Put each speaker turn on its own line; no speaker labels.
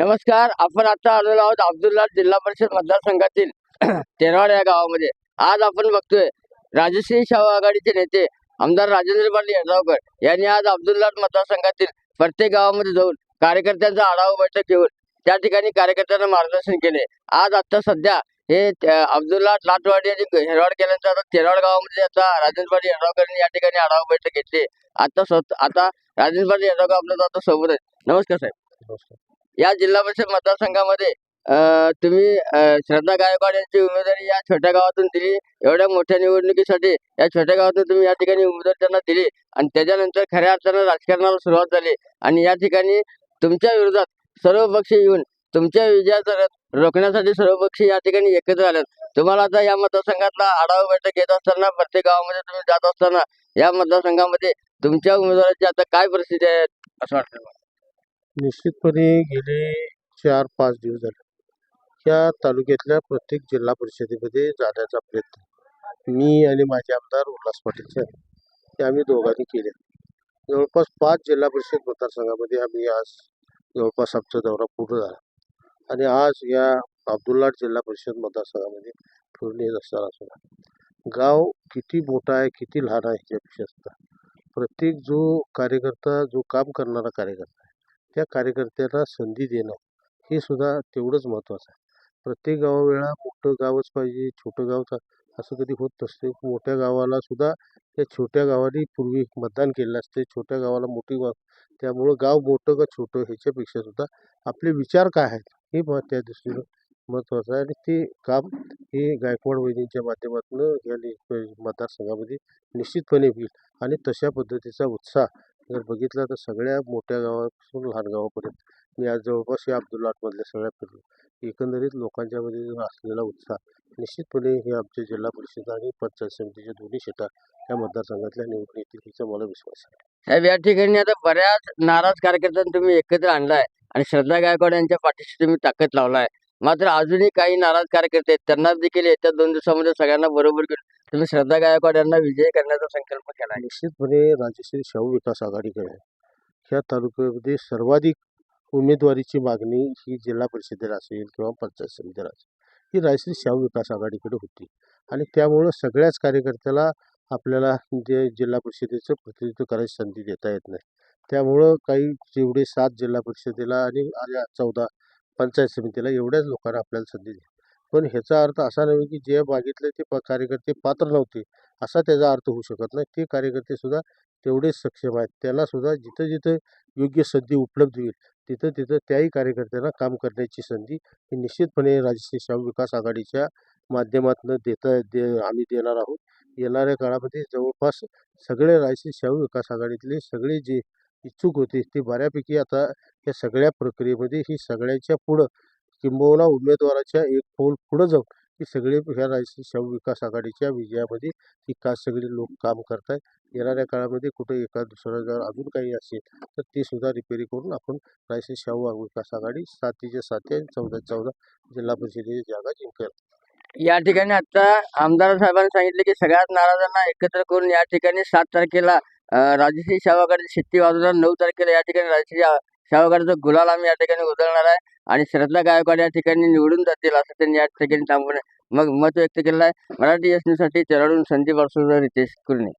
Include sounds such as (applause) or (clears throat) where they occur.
नमस्कार आपण आता आलेलो आहोत अब्दुल्ला जिल्हा परिषद मतदारसंघातील (clears throat) तेरवाड या गावामध्ये. आज आपण बघतोय राजश्री शाहू आघाडीचे नेते आमदार राजेंद्र पाटील यड्रावकर यांनी आज अब्दुल्ला मतदारसंघातील प्रत्येक गावामध्ये जाऊन कार्यकर्त्यांचा आढावा बैठक घेऊन त्या ठिकाणी कार्यकर्त्यांना मार्गदर्शन केले. आज आता सध्या हे अब्दुल्ला लाटवाडी आणि हेरवाड केल्यानंतर आता तेरवाड गावामध्ये आता राजेंद्र पाटील यड्रावकर यांनी या ठिकाणी आढावा बैठक घेतली. आता स्वतः आता राजेंद्र पाटील यड्रावकर आपल्याला आता सोबत आहेत. नमस्कार साहेब. या जिल्हा परिषद मतदारसंघामध्ये तुम्ही श्रद्धा गायकवाड यांची उमेदवारी या छोट्या गावातून दिली. एवढ्या मोठ्या निवडणुकीसाठी या छोट्या गावातून तुम्ही या ठिकाणी उमेदवारी त्यांना दिली. आणि त्याच्यानंतर खऱ्या अर्थानं राजकारणाला सुरुवात झाली. आणि या ठिकाणी तुमच्या विरोधात सर्व पक्ष येऊन तुमच्या विजयाचा रोखण्यासाठी सर्व पक्षी या ठिकाणी एकत्र आले तुम्हाला आता या मतदारसंघातला आढावा बैठक घेत असताना प्रत्येक गावामध्ये तुम्ही जात असताना या मतदारसंघामध्ये तुमच्या उमेदवाराची आता काय परिस्थिती आहे असं वाटतं
निश्चितपणे गेले चार पाच दिवस झाले. या तालुक्यातल्या प्रत्येक जिल्हा परिषदेमध्ये जाण्याचा प्रयत्न मी आणि माझे आमदार उल्हास पाटील साहेब हे आम्ही दोघांनी केले. जवळपास पाच जिल्हा परिषद मतदारसंघामध्ये आम्ही आज जवळपास आमचा दौरा पूर्ण झाला. आणि आज या अब्दुल्लाट जिल्हा परिषद मतदारसंघामध्ये फिरून येत असताना सुद्धा गाव किती मोठा आहे किती लहान आहे ह्याच्यापेक्षा सुद्धा प्रत्येक जो कार्यकर्ता जो काम करणारा कार्यकर्ता त्या कार्यकर्त्याला संधी देणं हे सुद्धा तेवढंच महत्त्वाचं आहे. प्रत्येक गावावेळा मोठं गावच पाहिजे छोटं गावचा असं कधी होत नसते. मोठ्या गावाला सुद्धा त्या छोट्या गावाने पूर्वी मतदान केलेलं असते. छोट्या गावाला मोठी गाव त्यामुळं गाव मोठं का छोटं ह्याच्यापेक्षा सुद्धा आपले विचार काय आहेत हे मग त्या दृष्टीनं महत्त्वाचं आहे. आणि ते काम हे गायकवाड वहिनींच्या माध्यमातून या मतदारसंघामध्ये निश्चितपणे होईल. आणि तशा पद्धतीचा उत्साह जर बघितलं तर सगळ्या मोठ्या गावापासून लहान गावापर्यंत. मी आज जवळपास या अब्दुल्लाटमधल्या सगळ्या फिरलो. एकंदरीत लोकांच्यामध्ये असलेला उत्साह निश्चितपणे हे आमचे जिल्हा परिषद आणि पंचायत समितीच्या दोन्ही सीटा या मतदारसंघातल्या निवडून येतील हिचा मला विश्वास आहे.
साहेब या ठिकाणी आता बऱ्याच नाराज कार्यकर्त्यांना तुम्ही एकत्र आणलाय आणि श्रद्धा गायकवाड यांच्या पाठीशी तुम्ही ताकद लावलाय. मात्र अजूनही काही नाराज कार्यकर्ते आहेत. त्यांना देखील येत्या दोन दिवसामध्ये सगळ्यांना बरोबर घेऊन तुम्ही श्रद्धा गायकवाड यांना विजय करण्याचा संकल्प केला. आहे
निश्चितपणे राजश्री शाहू विकास आघाडीकडे ह्या तालुक्यामध्ये सर्वाधिक उमेदवारीची मागणी ही जिल्हा परिषदेला असेल किंवा पंचायत समितीला असेल. ही राजश्री शाहू विकास आघाडीकडे होती. आणि त्यामुळं सगळ्याच कार्यकर्त्याला आपल्याला जे जिल्हा परिषदेचं प्रतिनिधित्व करायची संधी देता येत नाही. त्यामुळं काही जेवढे सात जिल्हा परिषदेला आणि आणि चौदा पंचायत समितीला एवढ्याच लोकांना आपल्याला संधी दिली पण ह्याचा अर्थ असा नाही की जे मागितले ते प कार्यकर्ते पात्र नव्हते असा त्याचा अर्थ होऊ शकत नाही. ते कार्यकर्तेसुद्धा तेवढेच सक्षम आहेत. त्यालासुद्धा जिथं जिथं योग्य संधी उपलब्ध होईल तिथं तिथं त्याही कार्यकर्त्यांना काम करण्याची संधी ही निश्चितपणे राजश्री शाहू विकास आघाडीच्या माध्यमातून देता दे आम्ही देणार आहोत. येणाऱ्या काळामध्ये जवळपास सगळे राजश्री शाहू विकास आघाडीतले सगळे जे इच्छुक होते ते बऱ्यापैकी आता या सगळ्या प्रक्रियेमध्ये ही सगळ्यांच्या पुढं किंबहुना उमेदवाराच्या एक पाऊल पुढं जाऊन की सगळे ह्या राजश्री शाहू विकास आघाडीच्या विजयामध्ये ही का सगळे लोक काम करत आहेत येणाऱ्या काळामध्ये कुठे एका दुसऱ्या जर अजून काही असेल तर ते सुद्धा रिपेरी करून आपण राजश्री शाहू विकास आघाडी सातीच्या साती आणि चौदा चौदा जिल्हा परिषदेची जागा जिंकेल.
या ठिकाणी आता आमदार साहेबांनी सांगितले की सगळ्याच नाराजांना एकत्र करून या ठिकाणी सात तारखेला राजश्री शाहू शाहूकडे शेती वाजवणार नऊ तारखेला या ठिकाणी राजश्री शाहूकडचा गुलाल आम्ही या ठिकाणी उधळणार आहे आणि श्रद्धा गायकवाड या ठिकाणी निवडून जातील असं त्यांनी या ठिकाणी थांबून मग मत व्यक्त केलं आहे. मराठी एससाठी चराडून संदीप अडसूळ रितेश कुलने.